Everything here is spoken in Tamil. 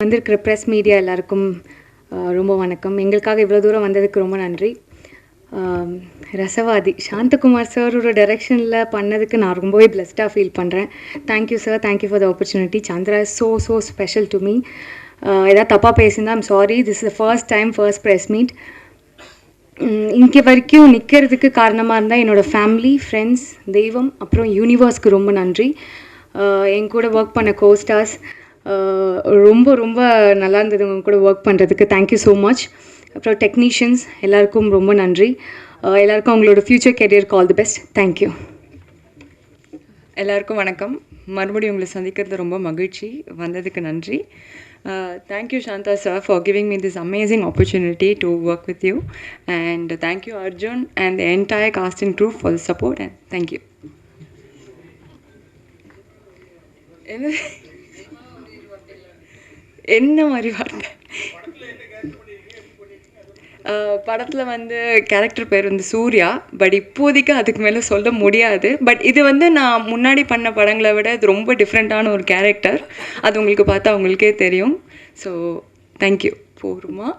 வந்திருக்கிற ப்ரெஸ் மீடியா எல்லாருக்கும் ரொம்ப வணக்கம். எங்களுக்காக இவ்வளோ தூரம் வந்ததுக்கு ரொம்ப நன்றி. ரசவாதி சாந்தகுமார் சாரோட டைரெக்ஷனில் பண்ணதுக்கு நான் ரொம்பவே பிளஸ்டாக ஃபீல் பண்ணுறேன் thank you sir thank you for the opportunity Chandra is so so special to me ஏதாவது தப்பாக பேசியிருந்தா I'm sorry this is first time first press meet இங்கே வரைக்கும் நிற்கிறதுக்கு காரணமாக இருந்தால் என்னோடய ஃபேமிலி ஃப்ரெண்ட்ஸ் தெய்வம் அப்புறம் யூனிவர்ஸ்க்கு ரொம்ப நன்றி. என் கூட ஒர்க் பண்ண கோஸ்டார்ஸ் ரொம்ப ரொம்ப நல்லா இருந்தது உங்க கூட ஒர்க் பண்ணுறதுக்கு தேங்க்யூ ஸோ மச் அப்புறம் டெக்னீஷியன்ஸ் எல்லாருக்கும் ரொம்ப நன்றி. எல்லாருக்கும் அவங்களோட future கெரியருக்கு all the best thank you எல்லாருக்கும் வணக்கம். மறுபடியும் உங்களை சந்திக்கிறது ரொம்ப மகிழ்ச்சி. வந்ததுக்கு நன்றி. Thank you Shantha sir for giving me this amazing opportunity to work with you and thank you Arjun and the entire casting crew for the support and thank you என்ன என்ன மாதிரி வார்த்தை? படத்தில் வந்து கேரக்டர் பேர் வந்து சூர்யா பட் இப்போதைக்கு அதுக்கு மேலே சொல்ல முடியாது. பட் இது வந்து நான் முன்னாடி பண்ண படங்களை விட இது ரொம்ப டிஃப்ரெண்ட்டான ஒரு கேரக்டர் அது உங்களுக்கு பார்த்தா உங்களுக்கே தெரியும். ஸோ தேங்க்யூ போருமா.